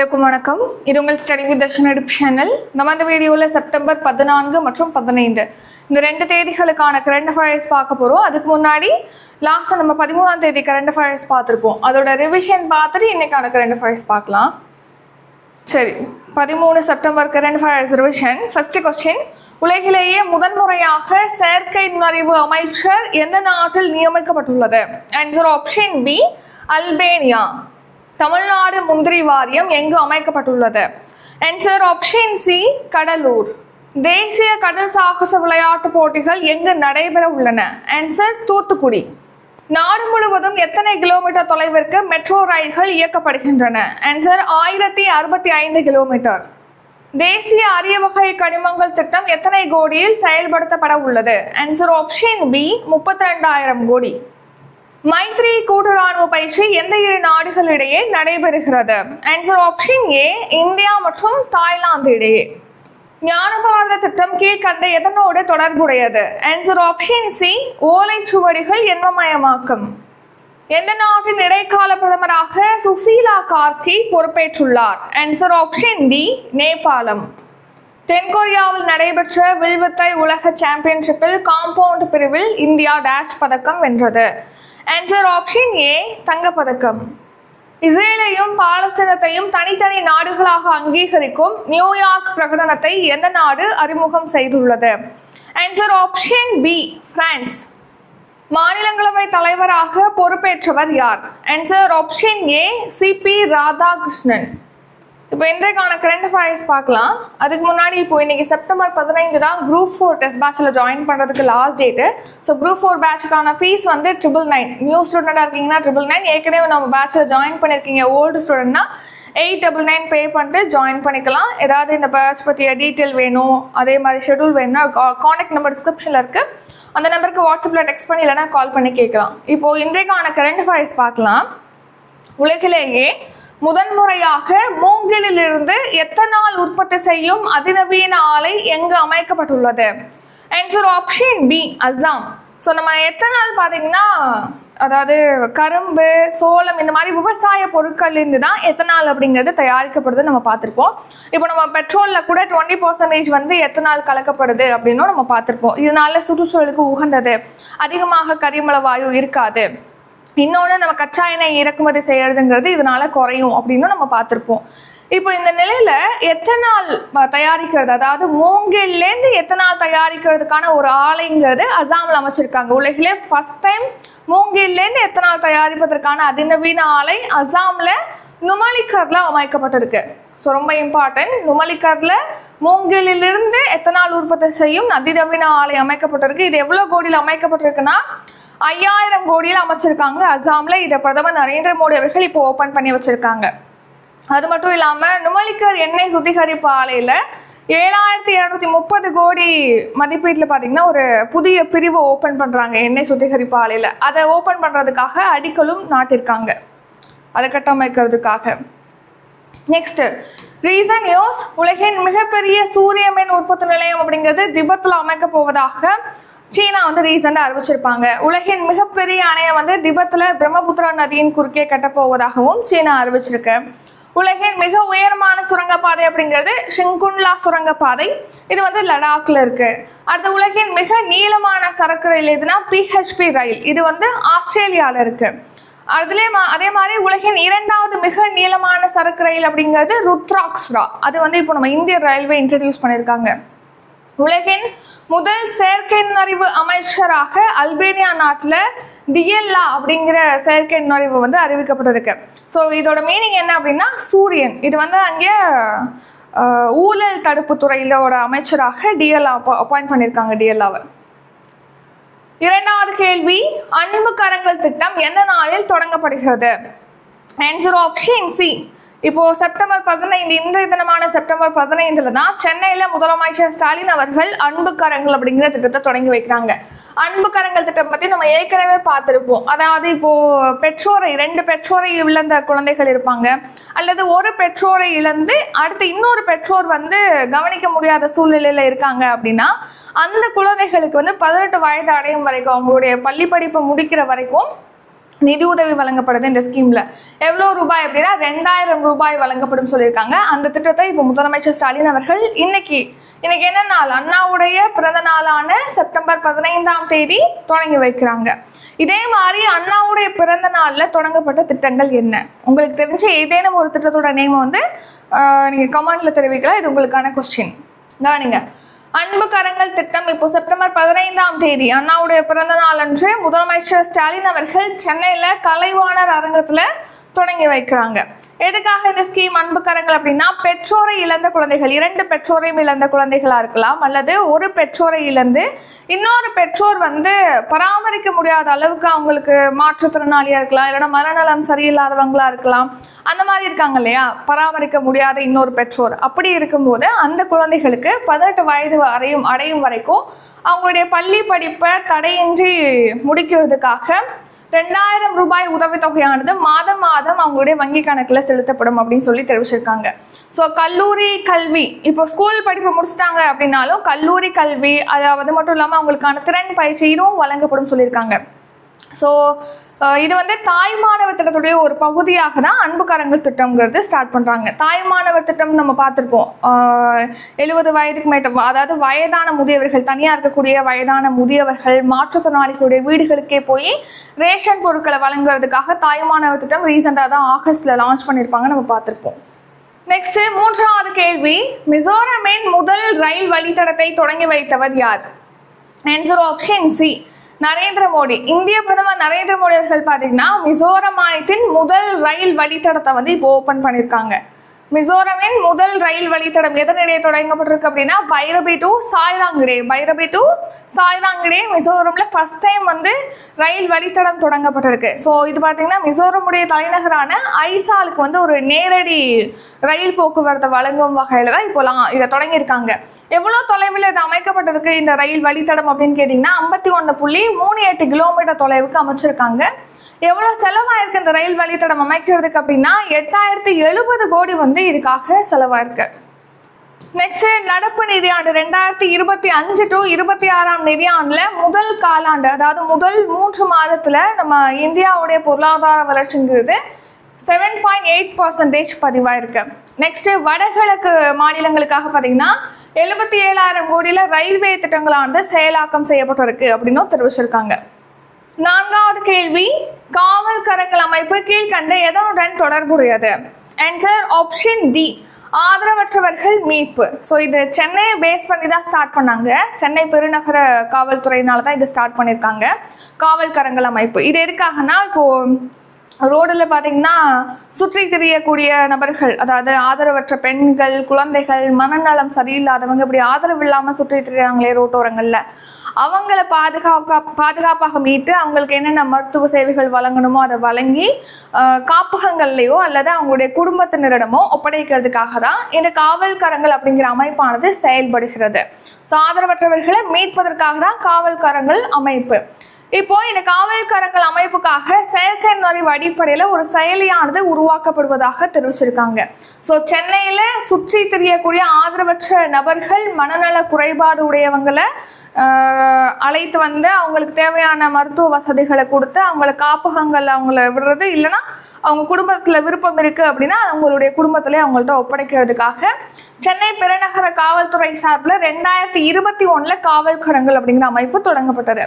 அனைவருக்கும் வணக்கம். இது உங்கள் ஸ்டடி வித் தர்ஷன் எடுப்பு சேனல் நம்ம இந்த வீடியோவில் செப்டம்பர் பதினான்கு மற்றும் பதினைந்து. இந்த ரெண்டு தேதிகளுக்கான கரண்ட் அஃபேர்ஸ் பார்க்க போகிறோம் அதுக்கு முன்னாடி லாஸ்ட்டாக நம்ம பதிமூணாம் தேதி கரண்ட் அஃபேர்ஸ் பார்த்துருப்போம். அதோட ரிவிஷன் பார்த்துட்டு இன்னைக்கான கரண்ட் அஃபேர்ஸ் பார்க்கலாம். சரி பதிமூணு September current affairs revision first question உலகிலேயே முதன்முறையாக செயற்கை நுண்ணறிவு அமைச்சர் எந்த நாட்டில் நியமிக்கப்பட்டுள்ளது? Answer option B Albania Tamil Nadu முந்திரி வாரியம் எங்கு அமைக்கப்பட்டுள்ளது? Answer option C Cuddalore. தேசிய கடல் சாகச விளையாட்டு போட்டிகள் எங்கு நடைபெற உள்ளன? ஆன்சர் தூத்துக்குடி. நாடு முழுவதும் எத்தனை கிலோமீட்டர் தொலைவிற்கு மெட்ரோ ரயில்கள் இயக்கப்படுகின்றன? ஆன்சர் ஆயிரத்தி அறுபத்தி ஐந்து கிலோமீட்டர். தேசிய அரிய வகை கனிமங்கள் திட்டம் எத்தனை கோடியில் செயல்படுத்தப்பட உள்ளது? ஆன்சர் ஆப்ஷன் பி முப்பத்தி ரெண்டாயிரம் கோடி. மைத்ரி கூட்டு ராணுவ பயிற்சி எந்த இரு நாடுகளிடையே நடைபெறுகிறது? ஆன்சர் ஆப்ஷன் ஏ இந்தியா மற்றும் தாய்லாந்து இடையே. ஞான பாரத திட்டம் கீழ்கண்ட எதனோடு தொடர்புடையது? ஆன்சர் ஆப்ஷன் சி ஓலைச்சுவடிகள் எண்மமயமாக்கம் எந்த நாட்டின் இடைக்கால பிரதமராக சுசீலா கார்கி பொறுப்பேற்றுள்ளார்? ஆன்சர் ஆப்ஷன் டி நேபாளம். தென்கொரியாவில் நடைபெற்ற வில்வித்தை உலக சாம்பியன்ஷிப்பில் காம்பவுண்ட் பிரிவில் இந்தியா டேஷ் பதக்கம் வென்றது. ஆன்சர் ஆப்ஷன் ஏ தங்கப்பதக்கம். இஸ்ரேலையும் பாலஸ்தீனத்தையும் தனித்தனி நாடுகளாக அங்கீகரிக்கும் நியூயார்க் பிரகடனத்தை எந்த நாடு அறிமுகம் செய்துள்ளது? ஆன்சர் ஆப்ஷன் பி பிரான்ஸ் மாநிலங்களவை தலைவராக பொறுப்பேற்றவர் யார்? Answer option A CP Radhakrishnan. இப்போ இன்றைக்கான கரண்ட் அஃபேர்ஸ் பார்க்கலாம். அதுக்கு முன்னாடி இப்போ இன்னைக்கு செப்டம்பர் பதினைந்து தான் குரூப் ஃபோர் டெஸ்ட் பேட்சில் ஜாயின் பண்ணுறதுக்கு last date so group four பேட்சுக்கான fees வந்து ட்ரிபிள் நைன் நியூ ஸ்டூடெண்ட்டாக இருக்கீங்கன்னா ட்ரிபிள் நைன் ஏற்கனவே நம்ம பேட்சில் ஜாயின் பண்ணியிருக்கீங்க ஓல்டு ஸ்டூடெண்ட்னா எயிட் டபுள் நைன் பே பண்ணிட்டு ஜாயின் பண்ணிக்கலாம். ஏதாவது இந்த பேட்ச் பற்றிய டீட்டெயில் வேணும் அதே மாதிரி ஷெடியூல் வேணும்னா காண்டாக்ட் நம்பர் டிஸ்கிரிப்ஷனில் இருக்குது அந்த நம்பருக்கு வாட்ஸ்அப்பில் டெக்ஸ்ட் பண்ணி இல்லைனா கால் பண்ணி கேட்கலாம். இப்போது இன்றைக்கான கரண்ட் அஃபேர்ஸ் பார்க்கலாம். உலகிலேயே முதன்முறையாக மூங்கிலிலிருந்து எத்தனால் உற்பத்தி செய்யும் அதிநவீன ஆலை எங்கு அமைக்கப்பட்டுள்ளது? Answer option B Assam. So நம்ம எத்தனால் பார்த்தீங்கன்னா அதாவது கரும்பு சோளம் இந்த மாதிரி விவசாய பொருட்கள்லேருந்து தான் எத்தனால் அப்படிங்கிறது தயாரிக்கப்படுது நம்ம பார்த்துருப்போம். இப்போ நம்ம பெட்ரோலில் கூட டுவெண்ட்டி பர்சன்டேஜ் வந்து எத்தனால் கலக்கப்படுது அப்படின்னும் நம்ம பார்த்துருப்போம். இதனால சுற்றுச்சூழலுக்கு உகந்தது. அதிகமாக கரிமல வாயு இருக்காது. இன்னொன்று நம்ம கச்சா எண்ணெய் இறக்குமதி செய்யறதுங்கிறது இதனால குறையும் அப்படின்னு நம்ம பார்த்துருப்போம். இப்போ இந்த நிலையில எத்தனால் தயாரிக்கிறது? அதாவது மூங்கில்லேருந்து எத்தனால் தயாரிக்கிறதுக்கான ஒரு ஆலைங்கிறது அசாமில் அமைச்சிருக்காங்க. உலகிலே ஃபர்ஸ்ட் டைம் மூங்கில்லேருந்து எத்தனால் தயாரிப்பதற்கான அதிநவீன ஆலை அசாமில் நுமலிக்கர்ல அமைக்கப்பட்டிருக்கு. ஸோ ரொம்ப இம்பார்ட்டன்ட் நுமலிக்கர்ல மூங்கிலிலிருந்து எத்தனால் உற்பத்தி செய்யும் அதிநவீன ஆலை அமைக்கப்பட்டிருக்கு. இது எவ்வளோ கோடியில் அமைக்கப்பட்டிருக்குன்னா ஐயாயிரம் கோடியில் அமைச்சிருக்காங்க. அசாம்ல இதை பிரதமர் நரேந்திர மோடி அவர்கள் இப்போ ஓபன் பண்ணி வச்சிருக்காங்க. அது மட்டும் இல்லாம நுமலிக்கர் எண்ணெய் சுத்திகரிப்பு ஆலையில ஏழாயிரத்தி இரநூத்தி முப்பது கோடி மதிப்பீட்டில் பார்த்தீங்கன்னா ஒரு புதிய பிரிவு ஓப்பன் பண்ணுறாங்க எண்ணெய் சுத்திகரிப்பு ஆலையில். அதை ஓப்பன் பண்ணுறதுக்காக அடிக்கலும் நாட்டிருக்காங்க. அதை கட்டமைக்கிறதுக்காக. நெக்ஸ்ட் ரீசன் நியூஸ் உலகின் மிகப்பெரிய சூரிய மின் உற்பத்தி நிலையம் அப்படிங்கிறது திபத்தில் அமைக்க போவதாக சீனா வந்து ரீசெண்டாக அறிவிச்சிருப்பாங்க. உலகின் மிகப்பெரிய அணையை வந்து திபத்தில் பிரம்மபுத்திரா நதியின் குறுக்கே கட்டப்போவதாகவும் சீனா அறிவிச்சிருக்கு. உலகின் மிக உயரமான சுரங்கப்பாதை அப்படிங்கிறது ஷிங்குன்லா சுரங்கப்பாதை. இது வந்து லடாக்ல இருக்கு. அடுத்து உலகின் மிக நீளமான சரக்கு ரயில் எதுனா பிஹெச்பி ரயில். இது வந்து ஆஸ்திரேலியால இருக்கு. அதுலேயே மா- அதே மாதிரி உலகின் இரண்டாவது மிக நீளமான சரக்கு ரயில் அப்படிங்கிறது ருத்ராக்ஸ்ரா. அது வந்து இப்போ நம்ம இந்திய ரயில்வே இன்ட்ரடியூஸ் பண்ணியிருக்காங்க உலகின் முதல் செயற்கை நுண்ணறிவு அமைச்சராக அல்பேனியா நாட்டில் டிஎல்லா அப்படிங்கிற செயற்கை நுண்ணறிவு வந்து அறிவிக்கப்பட்டிருக்கு. ஸோ இதோட மீனிங் என்ன அப்படின்னா சூரியன். இது வந்து அங்கே ஊழல் தடுப்பு துறையிலோட அமைச்சராக டிஎல்லா அப்பாயிண்ட் பண்ணியிருக்காங்க டிஎல்லாவை இரண்டாவது கேள்வி அன்பு கரங்கள் திட்டம் எந்த நாளில் தொடங்கப்படுகிறது? ஆன்சர் ஆப்ஷன் சி இப்போ செப்டம்பர் பதினைந்து இன்றைய தினமான செப்டம்பர் பதினைந்துல தான் சென்னையில முதலமைச்சர் ஸ்டாலின் அவர்கள் அன்பு கரங்கள் அப்படிங்கிற திட்டத்தை தொடங்கி வைக்கிறாங்க. அன்பு கரங்கள் திட்டம் பத்தி நம்ம ஏற்கனவே பார்த்திருப்போம். அதாவது இப்போ பெற்றோரை ரெண்டு பெற்றோரை இழந்த குழந்தைகள் இருப்பாங்க. அல்லது ஒரு பெற்றோரை இழந்து அடுத்து இன்னொரு பெற்றோர் வந்து கவனிக்க முடியாத சூழ்நிலையில இருக்காங்க அப்படின்னா அந்த குழந்தைகளுக்கு வந்து பதினெட்டு வயது அடையும் வரைக்கும் அவங்களுடைய பள்ளி படிப்பை முடிக்கிற வரைக்கும் நிதி உதவி வழங்கப்படுது இந்த ஸ்கீம்ல எவ்வளோ ரூபாய் அப்படின்னா ரெண்டாயிரம் ரூபாய் வழங்கப்படும் சொல்லியிருக்காங்க. அந்த திட்டத்தை இப்போ முதலமைச்சர் ஸ்டாலின் அவர்கள் இன்னைக்கு இன்னைக்கு என்ன நாள்? அண்ணாவுடைய பிறந்த நாளான செப்டம்பர் பதினைந்தாம் தேதி தொடங்கி வைக்கிறாங்க. இதே மாதிரி அண்ணாவுடைய பிறந்த நாள்ல தொடங்கப்பட்ட திட்டங்கள் என்ன? உங்களுக்கு தெரிஞ்ச ஏதேனும் ஒரு திட்டத்தோட நேம் வந்து நீங்கள் நீங்க கமெண்ட்ல தெரிவிக்கலாம். இது உங்களுக்கான கொஸ்டின் கவனிங்க அன்பு கரங்கள் திட்டம் இப்போ செப்டம்பர் பதினைந்தாம் தேதி அண்ணாவுடைய பிறந்த நாள் அன்று முதலமைச்சர் ஸ்டாலின் அவர்கள் சென்னையில கலைவாணர் அரங்கத்துல தொடங்கி வைக்கிறாங்க. எதுக்காக இந்த ஸ்கீம் அன்பு கரங்கள் அப்படின்னா பெற்றோரை இழந்த குழந்தைகள் இரண்டு பெற்றோரையும் இழந்த குழந்தைகளாக இருக்கலாம் அல்லது ஒரு பெற்றோரை இழந்து இன்னொரு பெற்றோர் வந்து பராமரிக்க முடியாத அளவுக்கு அவங்களுக்கு மாற்றுத்திறனாளியாக இருக்கலாம் இல்லைன்னா மனநலம் சரியில்லாதவங்களாக இருக்கலாம். அந்த மாதிரி இருக்காங்க இல்லையா? பராமரிக்க முடியாத இன்னொரு பெற்றோர். அப்படி இருக்கும்போது அந்த குழந்தைகளுக்கு பதினெட்டு வயது வரையும் அடையும் வரைக்கும் அவங்களுடைய பள்ளி படிப்பை தடையின்றி முடிக்கிறதுக்காக ரெண்டாயிரம் ரூபாய் உதவித்தொகையானது மாதம் மாதம் அவங்களுடைய வங்கி கணக்கில் செலுத்தப்படும் அப்படின்னு சொல்லி தெரிவிச்சிருக்காங்க. ஸோ கல்லூரி கல்வி இப்போ ஸ்கூல் படிப்பு முடிச்சிட்டாங்க அப்படின்னாலும் கல்லூரி கல்வி அது அது மட்டும் இல்லாமல் அவங்களுக்கான திறன் பயிற்சி இதுவும் வழங்கப்படும் சொல்லியிருக்காங்க. ஸோ இது வந்து தாய் மாணவர் திட்டத்துடைய ஒரு பகுதியாக தான் அன்பு கரங்கள் திட்டம்ங்கிறது ஸ்டார்ட் பண்ணுறாங்க தாய் மாணவர் திட்டம் நம்ம பார்த்துருப்போம் எழுபது வயதுக்கு மேட்ட அதாவது வயதான முதியவர்கள் தனியாக இருக்கக்கூடிய வயதான முதியவர்கள் மாற்றுத்திறனாளிகளுடைய வீடுகளுக்கே போய் ரேஷன் பொருட்களை வழங்குறதுக்காக தாய் மாணவர் திட்டம் ரீசெண்டாக தான் ஆகஸ்டில் லான்ச் பண்ணியிருப்பாங்க நம்ம பார்த்துருப்போம். நெக்ஸ்ட் மூன்றாவது கேள்வி மிசோரமின் முதல் ரயில் வழித்தடத்தை தொடங்கி வைத்தவர் யார்? Answer option C Narendra Modi. இந்திய பிரதமர் நரேந்திர மோடி அவர்கள் பார்த்தீங்கன்னா மிசோரம் மாநிலத்தின் முதல் ரயில் வழித்தடத்தை வந்து இப்போ ஓப்பன் பண்ணியிருக்காங்க. மிசோரமின் முதல் ரயில் வழித்தடம் எதனிடையே தொடங்கப்பட்டிருக்கு அப்படின்னா பைரபி டு சாய்ராங்கிடே. பைரபி டு சாய்ராங்கிடே மிசோரம்ல ஃபர்ஸ்ட் டைம் வந்து ரயில் வழித்தடம் தொடங்கப்பட்டிருக்கு. ஸோ இது பார்த்தீங்கன்னா மிசோரமுடைய தலைநகரான ஐசாலுக்கு வந்து ஒரு நேரடி ரயில் போக்குவரத்தை வழங்கும் வகையில் தான் இப்போலாம் இதை தொடங்கியிருக்காங்க. எவ்வளோ தொலைவில் இது அமைக்கப்பட்டிருக்கு இந்த ரயில் வழித்தடம் அப்படின்னு கேட்டிங்கன்னா ஐம்பத்தி ஒன்று புள்ளி மூணு எட்டு கிலோமீட்டர் தொலைவுக்கு அமைச்சிருக்காங்க. எவ்வளோ செலவாயிருக்கு இந்த ரயில் வழித்தடம் அமைக்கிறதுக்கு அப்படின்னா எட்டாயிரத்தி எழுபது கோடி வந்து இதுக்காக செலவாயிருக்கு. நெக்ஸ்ட் நடப்பு நிதியாண்டு ரெண்டாயிரத்தி இருபத்தி அஞ்சு டு இருபத்தி ஆறாம் நிதியாண்டுல முதல் காலாண்டு அதாவது முதல் மூன்று மாதத்துல நம்ம இந்தியாவுடைய பொருளாதார வளர்ச்சிங்கிறது செவன் பாயிண்ட் எயிட் பர்சன்டேஜ் பதிவாயிருக்கு. நெக்ஸ்ட் வடகிழக்கு மாநிலங்களுக்காக பார்த்தீங்கன்னா எழுபத்தி ஏழாயிரம் கோடியில ரயில்வே திட்டங்களானது செயலாக்கம் செய்யப்பட்டிருக்கு அப்படின்னும் தெரிவிச்சிருக்காங்க. நான்காவது கேள்வி காவல் கரங்கள் அமைப்பு கீழ்கண்ட எதனுடன் தொடர்புடையது? ஆன்சர் ஆப்ஷன் டி ஆதரவற்றவர்கள் மீட்பு. ஸோ இது சென்னையை பேஸ் பண்ணி தான் ஸ்டார்ட் பண்ணாங்க. சென்னை பெருநகர காவல்துறையினால தான் இது ஸ்டார்ட் பண்ணியிருக்காங்க காவல் கரங்கள் அமைப்பு. இது எதுக்காகனா இப்போ ரோடில் பார்த்தீங்கன்னா சுற்றி திரியக்கூடிய நபர்கள் அதாவது ஆதரவற்ற பெண்கள் குழந்தைகள் மனநலம் சரியில்லாதவங்க இப்படி ஆதரவு இல்லாமல் சுற்றி திரியாங்களே ரோட்டோரங்களில். அவங்கள பாதுகாக்கா பாதுகாப்பாக மீட்டு அவங்களுக்கு என்னென்ன மருத்துவ சேவைகள் வழங்கணுமோ அதை வழங்கி காப்பகங்கள்லையோ அல்லது அவங்களுடைய குடும்பத்தினரிடமோ ஒப்படைக்கிறதுக்காக தான் இந்த காவல்காரங்கள் அப்படிங்கிற அமைப்பானது செயல்படுகிறது. ஸோ ஆதரவற்றவர்களை மீட்பதற்காக தான் காவல்காரங்கள் அமைப்பு. இப்போ இந்த காவல்கரங்கள் அமைப்புக்காக செயற்கை நுழைவு அடிப்படையில் ஒரு செயலியானது உருவாக்கப்படுவதாக தெரிவிச்சிருக்காங்க. ஸோ சென்னையில் சுற்றி திரியக்கூடிய ஆதரவற்ற நபர்கள் மனநல குறைபாடு உடையவங்களை அழைத்து வந்து அவங்களுக்கு தேவையான மருத்துவ வசதிகளை கொடுத்து அவங்கள காப்பகங்கள் அவங்கள விடுறது. இல்லைன்னா அவங்க குடும்பத்தில் விருப்பம் இருக்குது அப்படின்னா அவங்களுடைய குடும்பத்திலே அவங்கள்ட்ட ஒப்படைக்கிறதுக்காக. சென்னை பெருநகர காவல்துறை சார்பில் ரெண்டாயிரத்தி இருபத்தி ஒன்றில் காவல்கரங்கள் அப்படிங்கிற அமைப்பு தொடங்கப்பட்டது.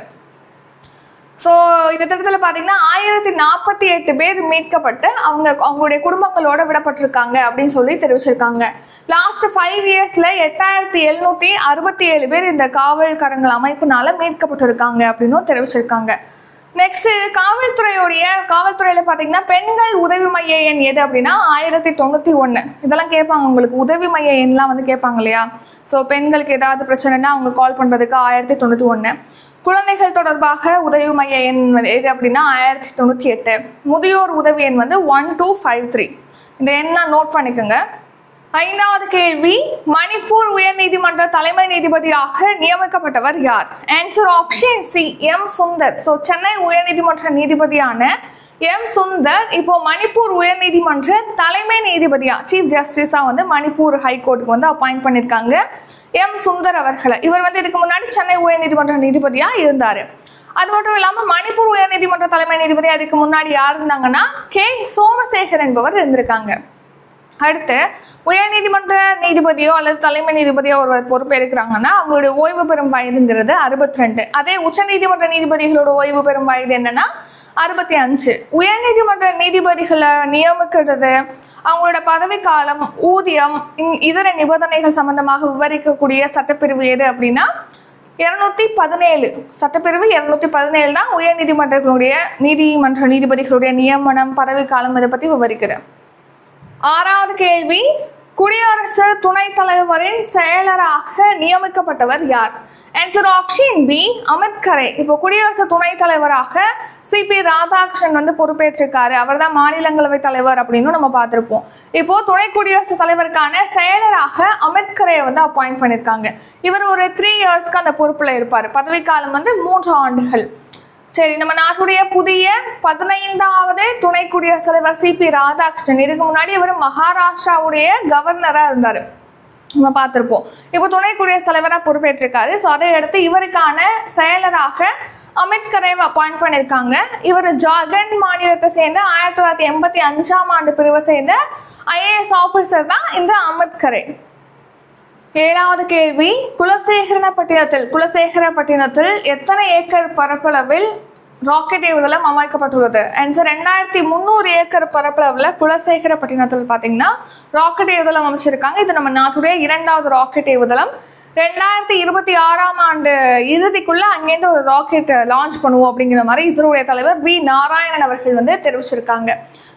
ஸோ இந்த திட்டத்தில் பார்த்தீங்கன்னா ஆயிரத்தி நாற்பத்தி எட்டு பேர் மீட்கப்பட்டு அவங்க அவங்களுடைய குடும்பங்களோட விடப்பட்டிருக்காங்க அப்படின்னு சொல்லி தெரிவிச்சிருக்காங்க. லாஸ்ட் ஃபைவ் இயர்ஸில் எட்டாயிரத்தி எழுநூற்றி அறுபத்தி ஏழு பேர் இந்த காவல்கரங்கள் அமைப்புனால மீட்கப்பட்டிருக்காங்க அப்படின்னும் தெரிவிச்சிருக்காங்க. நெக்ஸ்ட் காவல்துறையுடைய காவல்துறையில் பார்த்தீங்கன்னா பெண்கள் உதவி மைய எண் எது அப்படின்னா ஆயிரத்தி தொண்ணூற்றி ஒன்று இதெல்லாம் கேட்பாங்க உங்களுக்கு உதவி மைய எண்லாம் வந்து கேட்பாங்க இல்லையா? ஸோ பெண்களுக்கு ஏதாவது பிரச்சனைனா அவங்க கால் பண்ணுறதுக்கு ஆயிரத்தி தொண்ணூற்றி ஒன்று குழந்தைகள் தொடர்பாக உதவி மைய எண் எது அப்படின்னா ஆயிரத்தி தொண்ணூற்றி எட்டு. முதியோர் உதவி எண் வந்து ஒன் டூ ஃபைவ் த்ரீ இந்த எண்ணெலாம் நோட் பண்ணிக்கோங்க. ஐந்தாவது கேள்வி மணிப்பூர் உயர்நீதிமன்ற தலைமை நீதிபதியாக நியமிக்கப்பட்டவர் யார்? Answer option C M Sundar. So Chennai உயர்நீதிமன்ற நீதிபதியான எம் சுந்தர் இப்போ மணிப்பூர் உயர்நீதிமன்ற தலைமை நீதிபதியா? சீஃப் ஜஸ்டிஸா வந்து மணிப்பூர் ஹைகோர்ட்டுக்கு வந்து அப்பாயிண்ட் பண்ணியிருக்காங்க எம் சுந்தர் அவர்களை. இவர் வந்து இதுக்கு முன்னாடி சென்னை உயர்நீதிமன்ற நீதிபதியா இருந்தாரு. அது மட்டும் இல்லாம மணிப்பூர் உயர்நீதிமன்ற தலைமை நீதிபதி அதுக்கு முன்னாடி யார் இருந்தாங்கன்னா கே. சோமசேகர் என்பவர் இருந்திருக்காங்க. அடுத்து உயர்நீதிமன்ற நீதிபதியோ அல்லது தலைமை நீதிபதியோ ஒருவர் பொறுப்பேற்கிறாங்கன்னா அவங்களுடைய ஓய்வு பெறும் வயதுங்கிறது அறுபத்தி ரெண்டு அதே உச்சநீதிமன்ற நீதிபதிகளோட ஓய்வு பெறும் வயது என்னன்னா அறுபத்தி அஞ்சு. உயர்நீதிமன்ற நீதிபதிகளை நியமிக்கிறது. அவங்களோட பதவிக்காலம் ஊதியம் இன்- இதர நிபந்தனைகள் சம்பந்தமாக விவரிக்கக்கூடிய சட்டப்பிரிவு எது அப்படின்னா இருநூத்தி பதினேழு. சட்டப்பிரிவு இருநூத்தி பதினேழு தான் உயர்நீதிமன்றங்களுடைய நீதிமன்ற நீதிபதிகளுடைய நியமனம் பதவிக்காலம் இதை பத்தி விவரிக்கிறேன் ஆறாவது கேள்வி குடியரசு துணைத் தலைவரின் செயலராக நியமிக்கப்பட்டவர் யார்? Answer option B Amit Khare. இப்போ குடியரசு துணைத் தலைவராக சிபி ராதாகிருஷ்ணன் வந்து பொறுப்பேற்றிருக்காரு. அவர் தான் மாநிலங்களவை தலைவர் அப்படின்னு நம்ம பார்த்துருப்போம். இப்போ துணை குடியரசுத் தலைவருக்கான செயலராக அமித் கரே வந்து அப்பாயிண்ட் பண்ணியிருக்காங்க இவர் ஒரு த்ரீ இயர்ஸ்க்கு அந்த பொறுப்பில் இருப்பார். பதவிக்காலம் வந்து மூன்று ஆண்டுகள். சரி நம்ம நாட்டுடைய புதிய பதினைந்தாவது துணை குடியரசுத் தலைவர் சிபி ராதாகிருஷ்ணன். இதுக்கு முன்னாடி இவர் மகாராஷ்டிராவுடைய கவர்னராக இருந்தார். நம்ம பார்த்துருப்போம். இப்போ துணை குடியரசுத் தலைவராக பொறுப்பேற்றிருக்காரு. ஸோ அதை அடுத்து இவருக்கான செயலராக அமித் கரேவ் அப்பாயிண்ட் பண்ணியிருக்காங்க இவர் ஜார்க்கண்ட் மாநிலத்தை சேர்ந்த ஆயிரத்தி தொள்ளாயிரத்தி எண்பத்தி அஞ்சாம் ஆண்டு பிரிவை சேர்ந்த ஐஏஎஸ் ஆஃபீஸர் தான் இந்த அமித் கரே ஏழாவது கேள்வி குலசேகரப்பட்டினத்தில் குலசேகரப்பட்டினத்தில் எத்தனை ஏக்கர் பரப்பளவில் ராக்கெட் ஏவுதளம் அமைக்கப்பட்டுள்ளது அண்ட் சார் ரெண்டாயிரத்தி முந்நூறு ஏக்கர் பரப்பளவில் குலசேகரப்பட்டினத்தில் பார்த்தீங்கன்னா ராக்கெட் ஏவுதளம் அமைச்சிருக்காங்க. இது நம்ம நாட்டுடைய இரண்டாவது ராக்கெட் ஏவுதளம் ரெண்டாயிரத்தி இருபத்தி ஆறாம் ஆண்டு இறுதிக்குள்ள அங்கேருந்து ஒரு ராக்கெட் லான்ச் பண்ணுவோம் அப்படிங்கிற மாதிரி இஸ்ரோடைய தலைவர் வி. நாராயணன் அவர்கள் வந்து தெரிவிச்சிருக்காங்க.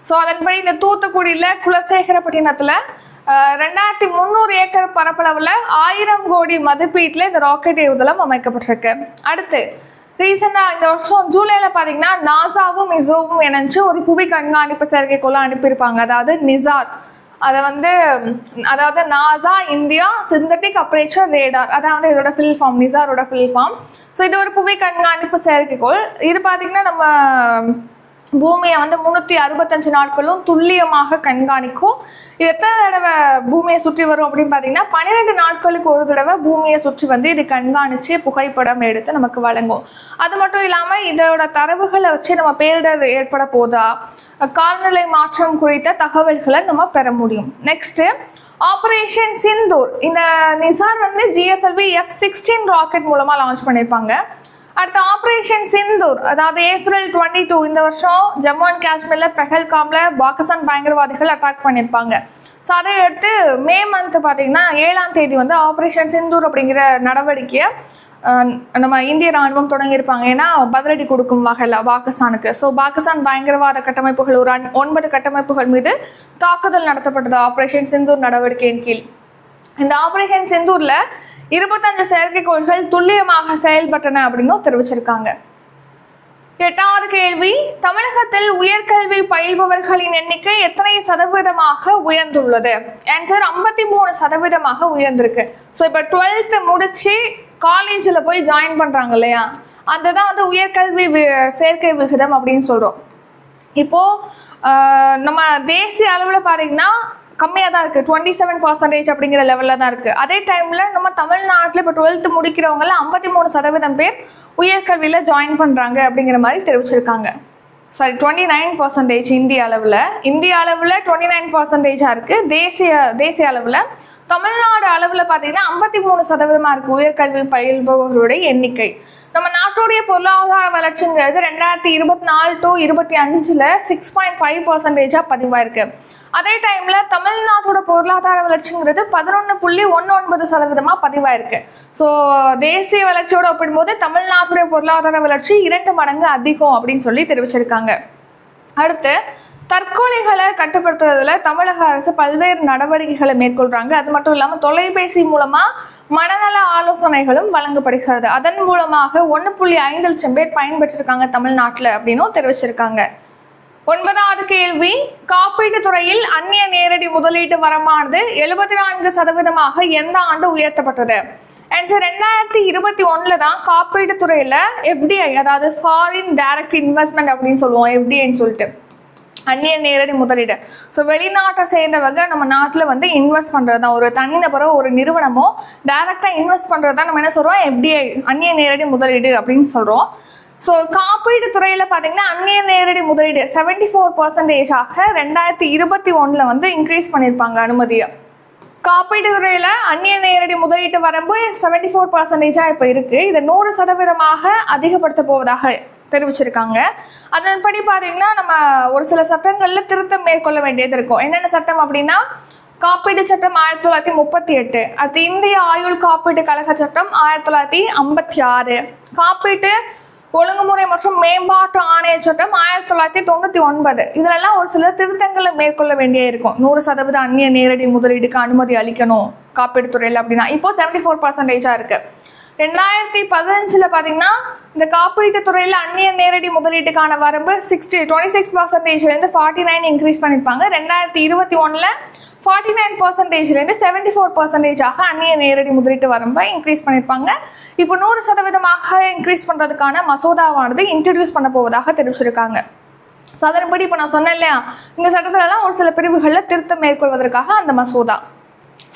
ஸோ அதன்படி இந்த தூத்துக்குடியில் குலசேகரப்பட்டினத்தில் பட்டினத்தில் ரெண்டாயிரத்தி முந்நூறு ஏக்கர் பரப்பளவில் ஆயிரம் கோடி மதிப்பீட்டில் இந்த ராக்கெட் ஏவுதளம் அமைக்கப்பட்டிருக்கு. அடுத்து ரீசெண்டாக இந்த வருஷம் ஜூலையில் பார்த்தீங்கன்னா நாசாவும் இஸ்ரோவும் இணைஞ்சு ஒரு புவி கண்காணிப்பு செயற்கைக்கோளை அனுப்பியிருப்பாங்க. அதாவது நிசாத். அதை வந்து அதாவது NASA India synthetic aperture radar. அதாவது இதோட ஃபில் ஃபார்ம் நிசாரோட ஃபில் ஃபார்ம் ஸோ இது ஒரு புவி கண்காணிப்பு செயற்கைக்கோள். இது பார்த்தீங்கன்னா நம்ம பூமியை வந்து முந்நூற்றி அறுபத்தஞ்சு நாட்களும் துல்லியமாக கண்காணிக்கும். இது எத்தனை தடவை பூமியை சுற்றி வரும் அப்படின்னு பார்த்தீங்கன்னா பன்னிரெண்டு நாட்களுக்கு ஒரு தடவை பூமியை சுற்றி வந்து இது கண்காணித்து புகைப்படம் எடுத்து நமக்கு வழங்கும். அது மட்டும் இல்லாமல் இதோட தரவுகளை வச்சு நம்ம பேரிடர் ஏற்பட போதா காலநிலை மாற்றம் குறித்த தகவல்களை நம்ம பெற முடியும். நெக்ஸ்ட்டு ஆப்ரேஷன் சிந்தூர் இந்த நிசான் வந்து ஜிஎஸ்எல்வி எஃப் சிக்ஸ்டீன் ராக்கெட் மூலமாக லான்ச் பண்ணியிருப்பாங்க அடுத்து ஆபரேஷன் சிந்தூர் அதாவது ஏப்ரல் டுவெண்ட்டி டூ இந்த வருஷம் ஜம்மு அண்ட் காஷ்மீரில் பெஹல்காம்ல பாகிஸ்தான் பயங்கரவாதிகள் அட்டாக் பண்ணியிருப்பாங்க. ஸோ அதை அடுத்து மே மந்த் பார்த்தீங்கன்னா ஏழாம் தேதி வந்து ஆபரேஷன் சிந்தூர் அப்படிங்கிற நடவடிக்கையை நம்ம இந்திய ராணுவம் தொடங்கியிருப்பாங்க. ஏன்னா பதிலடி கொடுக்கும் வகையில் பாகிஸ்தானுக்கு. ஸோ பாகிஸ்தான் பயங்கரவாத கட்டமைப்புகள் ஒரு ஒன்பது கட்டமைப்புகள் மீது தாக்குதல் நடத்தப்பட்டது ஆபரேஷன் சிந்தூர் நடவடிக்கையின் கீழ். இந்த ஆபரேஷன் சிந்தூரில் இருபத்தஞ்சு செயற்கைக்கோள்கள் துல்லியமாக செயல்பட்டன அப்படின்னும் தெரிவிச்சிருக்காங்க. எட்டாவது கேள்வி தமிழகத்தில் உயர்கல்வி பயில்பவர்களின் எண்ணிக்கை எத்தனை சதவீதமாக உயர்ந்துள்ளது? ஆன்சர் ஐம்பத்தி மூணு சதவீதமாக உயர்ந்திருக்கு. ஸோ இப்போ டுவெல்த்து முடிச்சு காலேஜில் போய் ஜாயின் பண்ணுறாங்க இல்லையா? அதுதான் வந்து உயர்கல்வி வி- சேர்க்கை விகிதம் அப்படின்னு சொல்கிறோம் இப்போ நம்ம தேசிய அளவில் பார்த்தீங்கன்னா கம்மியாக தான் இருக்குது டுவெண்ட்டி செவன் பர்சன்டேஜ் அப்படிங்கிற லெவலில் தான் இருக்குது அதே டைமில் நம்ம தமிழ்நாட்டில் இப்போ டுவெல்த்து முடிக்கிறவங்கள ஐம்பத்தி மூணு சதவீதம் பேர் உயர்கல்வியில் ஜாயின் பண்ணுறாங்க அப்படிங்கிற மாதிரி தெரிவிச்சிருக்காங்க. சாரி டுவெண்ட்டி நைன் பர்சன்டேஜ் இந்திய அளவில். இந்திய அளவில் டுவெண்ட்டி நைன் பர்சன்டேஜாக இருக்குது தேசிய தேசிய அளவில். தமிழ்நாடு அளவில் பார்த்தீங்கன்னா ஐம்பத்தி மூணு சதவீதமாக இருக்குது உயர்கல்வி பயில்பவர்களுடைய எண்ணிக்கை. நம்ம நாட்டுடைய பொருளாதார வளர்ச்சிங்கிறது ரெண்டாயிரத்தி இருபத்தி நாலு டு இருபத்தி அஞ்சில் சிக்ஸ் பாயிண்ட் ஃபைவ் பர்சன்டேஜாக பதிவாயிருக்கு. அதே டைமில் தமிழ்நாட்டோட பொருளாதார வளர்ச்சிங்கிறது பதினொன்று புள்ளி ஒன்று ஒன்பது சதவீதமாக பதிவாயிருக்கு. ஸோ தேசிய வளர்ச்சியோட ஒப்பிடும்போது தமிழ்நாட்டுடைய பொருளாதார வளர்ச்சி இரண்டு மடங்கு அதிகம் அப்படின்னு சொல்லி தெரிவிச்சிருக்காங்க. அடுத்து தற்கொலைகளை கட்டுப்படுத்துறதுல தமிழக அரசு பல்வேறு நடவடிக்கைகளை மேற்கொள்றாங்க. அது மட்டும் இல்லாமல் தொலைபேசி மூலமா மனநல ஆலோசனைகளும் வழங்கப்படுகிறது. அதன் மூலமாக ஒன்று புள்ளி ஐந்து லட்சம் பேர் பயன்பெற்றிருக்காங்க தமிழ்நாட்டில் அப்படின்னும் தெரிவிச்சிருக்காங்க. ஒன்பதாவது கேள்வி காப்பீட்டு துறையில் அந்நிய நேரடி முதலீட்டு வரமானது எழுபத்தி நான்கு சதவீதமாக எந்த ஆண்டு உயர்த்தப்பட்டது? ஆன்சர் ரெண்டாயிரத்தி இருபத்தி ஒன்றில் தான் காப்பீட்டு துறையில் எஃப்டிஐ அதாவது ஃபாரின் டைரக்ட் இன்வெஸ்ட்மெண்ட் அப்படின்னு சொல்லுவோம் எஃப்டிஐன்னு சொல்லிட்டு. அந்நிய நேரடி முதலீடு. ஸோ வெளிநாட்டை சேர்ந்தவங்க நம்ம நாட்டில் வந்து இன்வெஸ்ட் பண்ணுறது தான் ஒரு தனிநபரோ ஒரு நிறுவனமோ டைரெக்டாக இன்வெஸ்ட் பண்ணுறது தான் நம்ம என்ன சொல்கிறோம் எஃப்டிஐ அந்நிய நேரடி முதலீடு அப்படின்னு சொல்கிறோம் ஸோ காப்பீடு துறையில் பார்த்தீங்கன்னா அந்நிய நேரடி முதலீடு செவன்டி ஃபோர் பர்சன்டேஜாக ரெண்டாயிரத்தி இருபத்தி ஒன்றில் வந்து இன்க்ரீஸ் பண்ணியிருப்பாங்க அனுமதியை. காப்பீட்டு துறையில் அந்நிய நேரடி முதலீட்டு வரம்பு செவன்டி ஃபோர் பர்சன்டேஜாக இப்போ இருக்குது இதை நூறு சதவீதமாக அதிகப்படுத்த போவதாக தெரிவிச்சிருக்காங்க. அதன்படி பார்த்தீங்கன்னா நம்ம ஒரு சில சட்டங்களில் திருத்தம் மேற்கொள்ள வேண்டியது இருக்கும். என்னென்ன சட்டம் அப்படின்னா காப்பீடு சட்டம் ஆயிரத்தி தொள்ளாயிரத்தி முப்பத்தி எட்டு. அடுத்து இந்திய ஆயுள் காப்பீட்டு கழக சட்டம் ஆயிரத்தி தொள்ளாயிரத்தி ஐம்பத்தி ஆறு. காப்பீட்டு ஒழுங்குமுறை மற்றும் மேம்பாட்டு ஆணைய சட்டம் ஆயிரத்தி தொள்ளாயிரத்தி தொண்ணூற்றி ஒன்பது. இதிலெல்லாம் ஒரு சில திருத்தங்களை மேற்கொள்ள வேண்டிய இருக்கும். நூறு சதவீத அந்நிய நேரடி முதலீடுக்கு அனுமதி அளிக்கணும் காப்பீடு துறையில் அப்படின்னா. இப்போ செவன்டி ஃபோர் பர்சன்டேஜாக இருக்கு. ரெண்டாயிரத்தி பதினஞ்சில் பார்த்தீங்கன்னா இந்த காப்பீட்டு துறையில் அந்நிய நேரடி முதலீட்டுக்கான வரம்பு சிக்ஸ்டி டுவெண்ட்டி சிக்ஸ் பர்சன்டேஜ்லேருந்து ஃபார்ட்டி நைன் இன்க்ரீஸ் பண்ணியிருப்பாங்க ரெண்டாயிரத்தி இருபத்தி ஒன்றில் ஃபார்ட்டி நைன் பர்சன்டேஜ்லேருந்து செவன்டி ஃபோர் பர்சன்டேஜாக அந்நிய நேரடி முதலீட்டு வரம்பை இன்க்ரீஸ் பண்ணியிருப்பாங்க இப்போ நூறு சதவீதமாக இன்க்ரீஸ் பண்ணுறதுக்கான மசோதாவானது இன்ட்ரடியூஸ் பண்ண போவதாக தெரிவிச்சிருக்காங்க. ஸோ அதன்படி இப்போ நான் சொன்னேன் இல்லையா? இந்த சட்டத்திலலாம் ஒரு சில பிரிவுகளில் திருத்தம் மேற்கொள்வதற்காக அந்த மசோதா.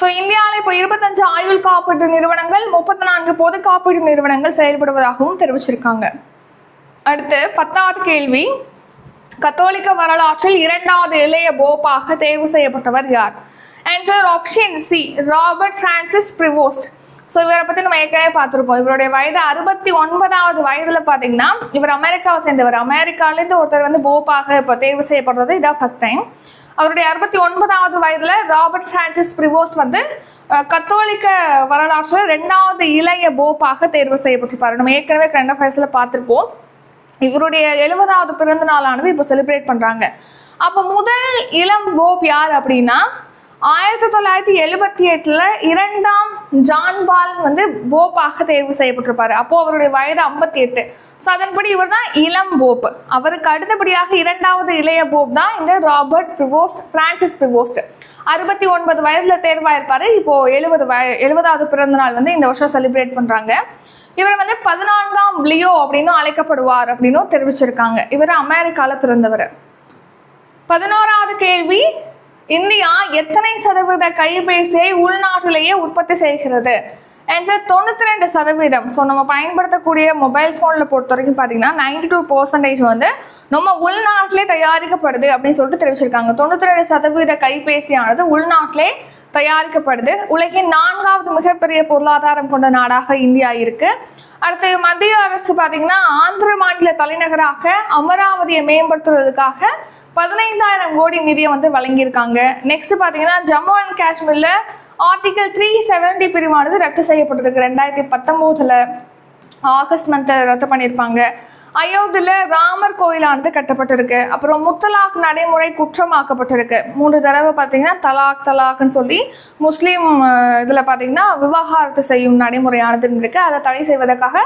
ஸோ இந்தியாவில் இப்போ இருபத்தஞ்சு ஆயுள் காப்பீட்டு நிறுவனங்கள் முப்பத்தி நான்கு பொது காப்பீட்டு நிறுவனங்கள் செயல்படுவதாகவும் தெரிவிச்சிருக்காங்க. அடுத்து பத்தாவது கேள்வி. கத்தோலிக்க வரலாற்றில் இரண்டாவது இளைய போப்பாக தேர்வு செய்யப்பட்டவர் யார்? Answer option C Robert Francis Prevost so இவரை பற்றி நம்ம ஏற்கனவே பார்த்துருப்போம். இவருடைய வயது அறுபத்தி ஒன்பதாவது வயதில் பார்த்தீங்கன்னா இவர் அமெரிக்காவை சேர்ந்தவர். அமெரிக்காலேருந்து ஒருத்தர் வந்து போப்பாக இப்போ தேர்வு செய்யப்படுறது இதான் ஃபர்ஸ்ட் டைம் அவருடைய அறுபத்தி ஒன்பதாவது வயதில் ராபர்ட் பிரான்சிஸ் பிரிவோஸ் வந்து கத்தோலிக்க வரலாற்றில் ரெண்டாவது இளைய போப்பாக தேர்வு செய்யப்பட்டிருப்பார். நம்ம ஏற்கனவே கண்ட அஃபேர்ஸில் பார்த்துருப்போம். இவருடைய எழுபதாவது பிறந்த நாளானது இப்போ செலிப்ரேட் பண்ணுறாங்க அப்போ முதல் இளம் போப் யார் அப்படின்னா ஆயிரத்தி தொள்ளாயிரத்தி எழுபத்தி எட்டில் இரண்டாம் ஜான்பால் வந்து போப்பாக தேர்வு செய்யப்பட்டிருப்பாரு. அப்போ அவருடைய வயது ஐம்பத்தி எட்டு. ஸோ அதன்படி இவர் தான் இளம் போப் அவருக்கு அடுத்தபடியாக இரண்டாவது இளைய போப் தான் இந்த ராபர்ட் பிரிவோஸ் பிரான்சிஸ் பிரிவோஸ்ட் அறுபத்தி ஒன்பது வயதுல தேர்வாயிருப்பாரு. இப்போ எழுபது வய எழுபதாவது பிறந்த நாள் வந்து இந்த வருஷம் செலிப்ரேட் பண்றாங்க. இவர் வந்து பதினான்காம் லியோ அப்படின்னும் அழைக்கப்படுவார் அப்படின்னும் தெரிவிச்சிருக்காங்க. இவர் அமெரிக்கால பிறந்தவர். பதினோராவது கேள்வி இந்தியா எத்தனை சதவீத கைபேசியை உள்நாட்டிலேயே உற்பத்தி செய்கிறது? ஆன்சர் தொண்ணூற்றி ரெண்டு சதவீதம். ஸோ நம்ம பயன்படுத்தக்கூடிய மொபைல் ஃபோனில் பொறுத்த வரைக்கும் பார்த்தீங்கன்னா நைன்டி டூ பர்சன்டேஜ் வந்து நம்ம உள்நாட்டிலே தயாரிக்கப்படுது அப்படின்னு சொல்லிட்டு தெரிவிச்சிருக்காங்க. தொண்ணூற்றி ரெண்டு சதவீத கைபேசியானது உள்நாட்டிலே தயாரிக்கப்படுது. உலகின் நான்காவது மிகப்பெரிய பொருளாதாரம் கொண்ட நாடாக இந்தியா இருக்கு. அடுத்து மத்திய அரசு பார்த்தீங்கன்னா ஆந்திர மாநில தலைநகராக அமராவதியை மேம்படுத்துவதற்காக பதினைந்தாயிரம் கோடி நிதியை வந்து வழங்கியிருக்காங்க. நெக்ஸ்ட் பார்த்தீங்கன்னா ஜம்மு அண்ட் காஷ்மீரில் ஆர்டிகல் த்ரீ செவன்டி பிரிவானது ரத்து செய்யப்பட்டிருக்கு. ரெண்டாயிரத்தி பத்தொம்போதில் ஆகஸ்ட் மந்த் ரத்து பண்ணியிருப்பாங்க. அயோத்தியில் ராமர் கோயிலானது கட்டப்பட்டிருக்கு. அப்புறம் முத்தலாக் நடைமுறை குற்றமாக்கப்பட்டிருக்கு. மூன்று தடவை பார்த்தீங்கன்னா தலாக் தலாக்னு சொல்லி முஸ்லீம் இதில் பார்த்தீங்கன்னா விவாகரத்து செய்யும் நடைமுறையானது இருக்கு. அதை தடை செய்வதற்காக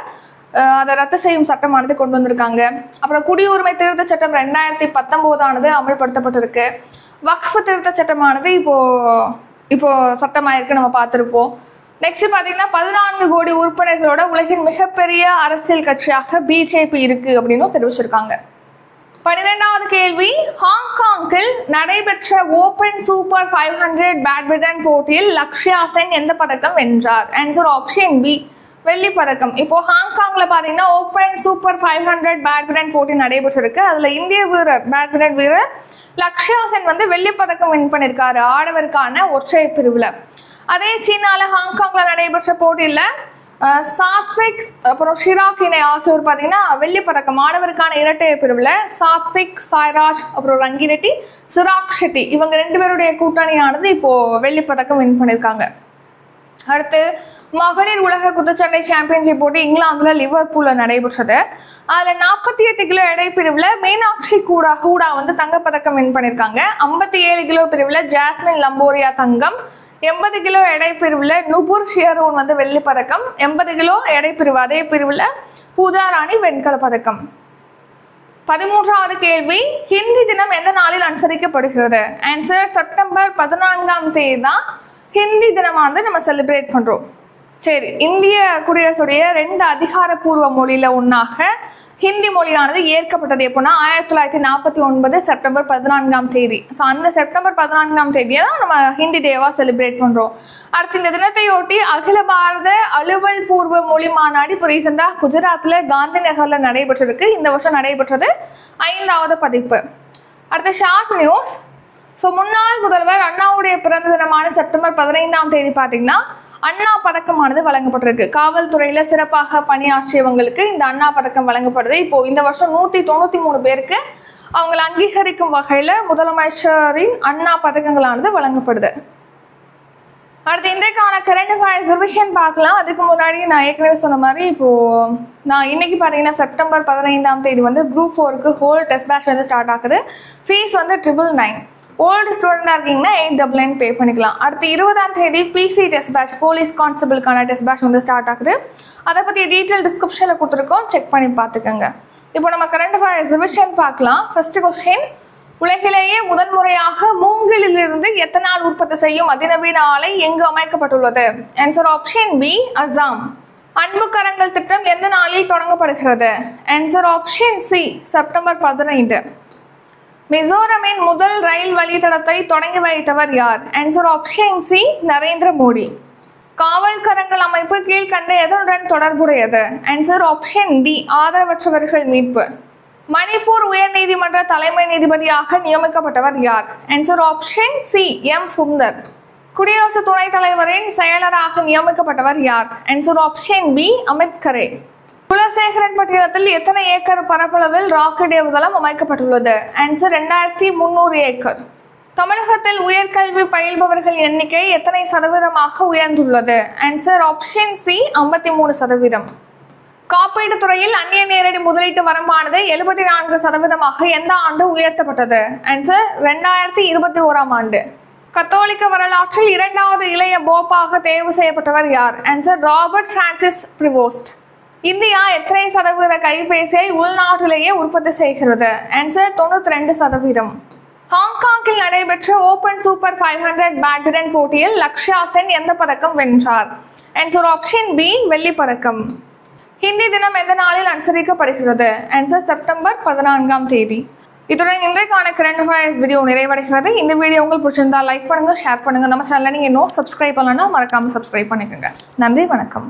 அதை ரத்து செய்யும் சட்டமானது கொண்டு வந்திருக்காங்க. அப்புறம் குடியுரிமை திருத்த சட்டம் ரெண்டாயிரத்தி பத்தொம்போதானது அமல்படுத்தப்பட்டிருக்கு. வக்ஃபு திருத்த சட்டமானது இப்போ இப்போ சட்டமாயிருக்கு நம்ம பார்த்துருப்போம். நெக்ஸ்ட் பார்த்தீங்கன்னா பதினான்கு கோடி உறுப்பினர்களோட உலகின் மிகப்பெரிய அரசியல் கட்சியாக பிஜேபி இருக்கு அப்படின்னு தெரிவிச்சிருக்காங்க. பன்னிரெண்டாவது கேள்வி ஹாங்காங்கில் நடைபெற்ற open super five hundred badminton போட்டியில் லக்ஷ்யா சென் எந்த பதக்கம் வென்றார்? ஆன்சர் ஆப்ஷன் பி வெள்ளி பதக்கம் இப்போ ஹாங்காங்ல பாத்தீங்கன்னா open super five hundred badminton போட்டி நடைபெற்றிருக்கு. அதுல இந்திய வீரர் பேட்மிண்டன் வீரர் லக்ஷயா சென் வந்து வெள்ளி பதக்கம் வின் பண்ணியிருக்காரு ஆடவருக்கான ஒற்றை பிரிவுல. அதே சீனால ஹாங்காங்ல நடைபெற்ற போட்டியில சாத்விக் அப்புறம் ஷிராக் இணை ஆகியோர் பார்த்தீங்கன்னா வெள்ளி பதக்கம் ஆடவருக்கான இரட்டையர் பிரிவில் சாத்விக் சாய்ராஜ் அப்புறம் ரங்கிரெட்டி சிராக் ஷெட்டி. இவங்க ரெண்டு பேருடைய கூட்டணியானது இப்போ வெள்ளி பதக்கம் வின் பண்ணியிருக்காங்க அடுத்து மகளிர் உலக குத்துச்சண்டை சாம்பியன்ஷிப் போட்டி இங்கிலாந்துல லிவர்பூல்ல நடைபெற்றது. அதுல நாற்பத்தி எட்டு கிலோ எடை பிரிவுல மீனாட்சி கூடா ஹூடா வந்து தங்கப்பதக்கம் வின் பண்ணியிருக்காங்க ஐம்பத்தி ஏழு கிலோ பிரிவுல ஜாஸ்மின் லம்போரியா தங்கம். எண்பது கிலோ எடை பிரிவுல நுபுர் ஷியரோன் வந்து வெள்ளி பதக்கம். எண்பது கிலோ எடை பிரிவு அதே பிரிவுல பூஜா ராணி வெண்கல பதக்கம். பதிமூன்றாவது கேள்வி ஹிந்தி தினம் எந்த நாளில் அனுசரிக்கப்படுகிறது? ஆன்சர் செப்டம்பர் பதினான்காம் தேதி தான். ஹிந்தி தினமானது நம்ம செலிப்ரேட் பண்ணுறோம் சரி இந்திய குடியரசுடைய ரெண்டு அதிகாரப்பூர்வ மொழியில ஒன்றாக ஹிந்தி மொழியானது ஏற்கப்பட்டது எப்போனா ஆயிரத்தி தொள்ளாயிரத்தி நாற்பத்தி ஒன்பது செப்டம்பர் பதினான்காம் தேதி. ஸோ அந்த செப்டம்பர் பதினான்காம் தேதியை தான் நம்ம ஹிந்தி டேவா செலிப்ரேட் பண்றோம். அடுத்து இந்த தினத்தையொட்டி அகில பாரத அலுவல் பூர்வ மொழி மாநாடு இப்போ ரீசெண்டாக குஜராத்தில் காந்தி நகரில் நடைபெற்றிருக்கு இந்த வருஷம் நடைபெற்றது ஐந்தாவது பதிப்பு. அடுத்த ஷார்ட் நியூஸ் ஸோ முன்னாள் முதல்வர் அண்ணாவுடைய பிறந்த தினமான செப்டம்பர் பதினைந்தாம் தேதி பார்த்தீங்கன்னா அண்ணா பதக்கமானது வழங்கப்பட்டிருக்கு. காவல்துறையில சிறப்பாக பணியாற்றியவங்களுக்கு இந்த அண்ணா பதக்கம் வழங்கப்படுது. இப்போ இந்த வருஷம் நூத்தி தொண்ணூத்தி மூணு பேருக்கு அவங்களை அங்கீகரிக்கும் வகையில முதலமைச்சரின் அண்ணா பதக்கங்களானது வழங்கப்படுது. அடுத்து இன்றைக்கான கரண்ட் அஃபேர்ஸ் ரிவிஷன் பார்க்கலாம். அதுக்கு முன்னாடி நான் ஏற்கனவே சொன்ன மாதிரி இப்போது நான் இன்னைக்கு பார்த்தீங்கன்னா செப்டம்பர் பதினைந்தாம் தேதி வந்து குரூப் ஃபோருக்கு ஹோல் டெஸ்ட் பேட்ச் வந்து ஸ்டார்ட் ஆகுது. ஃபீஸ் வந்து ட்ரிபிள் நைன் ஓல்டு ஸ்டூடெண்டாக இருக்கீங்கன்னா எயிட் டபுள் நைன் பே பண்ணிக்கலாம். அடுத்து இருபதாம் தேதி பிசி டெஸ்ட் பேட்ச் போலீஸ் கான்ஸ்டபிளுக்கான டெஸ்ட் பேட்ச் வந்து ஸ்டார்ட் ஆகுது. அதை பற்றி டீட்டெயில் டிஸ்கிரிப்ஷனில் கொடுத்துருக்கோம். செக் பண்ணி பார்த்துக்கோங்க. இப்போ நம்ம கரண்ட் அஃபேர்ஸ் ரிவிஷன் பார்க்கலாம். ஃபர்ஸ்ட் கொஸ்டின் உலகிலேயே முதன்முறையாக மூங்கிலிலிருந்து எத்தனால் உற்பத்தி செய்யும் அதிநவீன ஆலை எங்கு அமைக்கப்பட்டுள்ளது? Answer option B Assam. அன்பு கரங்கள் திட்டம் எந்த நாளில் தொடங்கப்படுகிறது? ஆன்சர் ஆப்ஷன் சி செப்டம்பர் பதினைந்து. மிசோரமின் முதல் ரயில் வழித்தடத்தை தொடங்கி வைத்தவர் யார்? Answer option C Narendra Modi. காவல்கரங்கள் அமைப்பு கீழ்கண்ட எதனுடன் தொடர்புடையது? ஆன்சர் ஆப்ஷன் டி ஆதரவற்றவர்கள் மீட்பு. மணிப்பூர் உயர்நீதிமன்ற தலைமை நீதிபதியாக நியமிக்கப்பட்டவர் யார்? Answer option C M Sundar. குடியரசு துணைத் தலைவரின் செயலராக நியமிக்கப்பட்டவர் யார்? Answer option B Amit Khare. Kulasekaran பட்டியலத்தில் எத்தனை ஏக்கர் பரப்பளவில் ராக்கெட் ஏவுதளம் அமைக்கப்பட்டுள்ளது? ஆன்சர் ரெண்டாயிரத்தி முன்னூறு ஏக்கர். தமிழகத்தில் உயர்கல்வி பயில்பவர்கள் எண்ணிக்கை எத்தனை சதவீதமாக உயர்ந்துள்ளது? ஆன்சர் ஆப்ஷன் சி ஐம்பத்தி மூணு சதவீதம். காப்பீடு துறையில் அந்நிய நேரடி முதலீட்டு வரம்பானது எழுபத்தி நான்கு சதவீதமாக எந்த ஆண்டு உயர்த்தப்பட்டது? ஆன்சர் ரெண்டாயிரத்தி இருபத்தி ஓராம் ஆண்டு. கத்தோலிக்க வரலாற்றில் இரண்டாவது இளைய போப்பாக தேர்வு செய்யப்பட்டவர் யார்? Answer Robert Francis Prevost India எத்தனை சதவீத கைபேசியை உள்நாட்டிலேயே உற்பத்தி செய்கிறது? ஆன்சர் தொண்ணூத்தி ரெண்டு சதவீதம். ஹாங்காங்கில் நடைபெற்ற open super five hundred badminton போட்டியில் லக்ஷயா சென் எந்த பதக்கம் வென்றார்? ஆன்சர் ஆப்ஷன் பி வெள்ளி பதக்கம். ஹிந்தி தினம் எந்த நாளில் அனுசரிக்கப்படுகிறது? ஆன்சர் செப்டம்பர் பதினான்காம் தேதி. இத்துடன் இன்றைக்கான கரண்ட் அஃபேர்ஸ் வீடியோ நிறைவடைகிறது. இந்த வீடியோ உங்களுக்கு பிடிச்சிருந்தா லைக் பண்ணுங்க ஷேர் பண்ணுங்க. நம்ம சேனலை நீங்க இன்னும் சப்ஸ்கிரைப் பண்ணலன்னா மறக்காம சப்ஸ்கிரைப் பண்ணிக்கோங்க. நன்றி வணக்கம்.